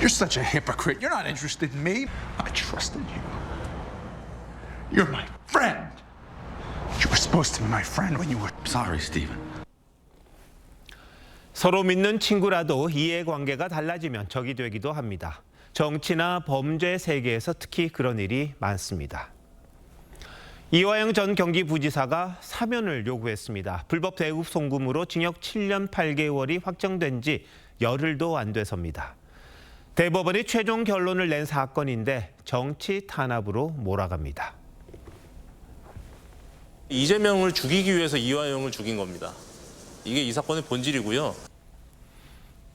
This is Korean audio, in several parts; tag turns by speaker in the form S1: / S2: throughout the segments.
S1: You're such a hypocrite. You're not interested in me. I trusted you. You're my friend. You were supposed to be my friend when you were.
S2: Sorry, Stephen.
S3: 서로 믿는 친구라도 이해관계가 달라지면 적이 되기도 합니다. 정치나 범죄 세계에서 특히 그런 일이 많습니다. 이화영 전 경기부지사가 사면을 요구했습니다. 불법 대북 송금으로 징역 7년 8개월이 확정된 지 열흘도 안 돼섭니다. 대법원이 최종 결론을 낸 사건인데 정치 탄압으로 몰아갑니다.
S4: 이재명을 죽이기 위해서 이화영을 죽인 겁니다. 이게 이 사건의 본질이고요.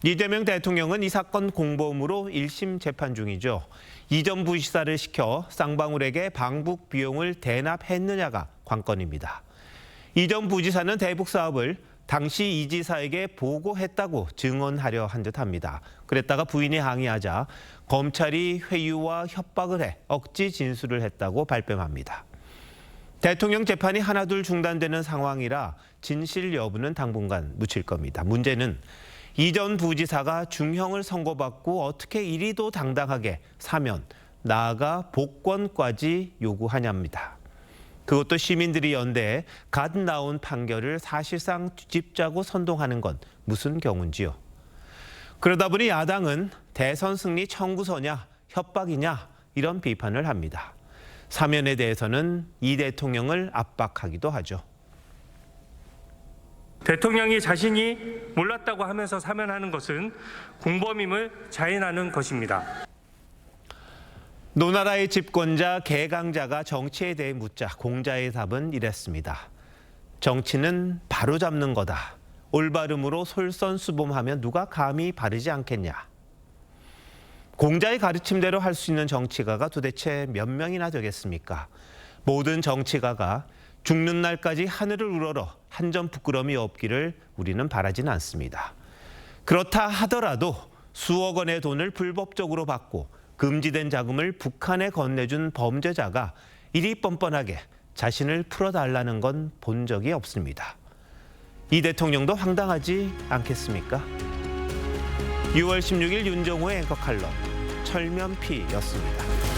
S3: 이재명 대통령은 이 사건 공범으로 1심 재판 중이죠. 이전 부지사를 시켜 쌍방울에게 방북 비용을 대납했느냐가 관건입니다. 이전 부지사는 대북 사업을 당시 이 지사에게 보고했다고 증언하려 한 듯합니다. 그랬다가 부인이 항의하자 검찰이 회유와 협박을 해 억지 진술을 했다고 발뺌합니다. 대통령 재판이 하나둘 중단되는 상황이라 진실 여부는 당분간 묻힐 겁니다. 문제는 이전 부지사가 중형을 선고받고 어떻게 이리도 당당하게 사면 나아가 복권까지 요구하냐입니다. 그것도 시민들이 연대해 갓 나온 판결을 사실상 뒤집자고 선동하는 건 무슨 경우인지요. 그러다 보니 야당은 대선 승리 청구서냐 협박이냐 이런 비판을 합니다. 사면에 대해서는 이 대통령을 압박하기도 하죠.
S5: 대통령이 자신이 몰랐다고 하면서 사면하는 것은 공범임을 자인하는 것입니다.
S3: 노나라의 집권자 개강자가 정치에 대해 묻자 공자의 답은 이랬습니다. 정치는 바로 잡는 거다. 올바름으로 솔선수범하면 누가 감히 바르지 않겠냐. 공자의 가르침대로 할 수 있는 정치가가 도대체 몇 명이나 되겠습니까? 모든 정치가가 죽는 날까지 하늘을 우러러 한 점 부끄럼이 없기를 우리는 바라지는 않습니다. 그렇다 하더라도 수억 원의 돈을 불법적으로 받고 금지된 자금을 북한에 건네준 범죄자가 이리 뻔뻔하게 자신을 풀어달라는 건 본 적이 없습니다. 이 대통령도 황당하지 않겠습니까? 6월 16일 윤정호의 앵커 칼럼 철면피였습니다.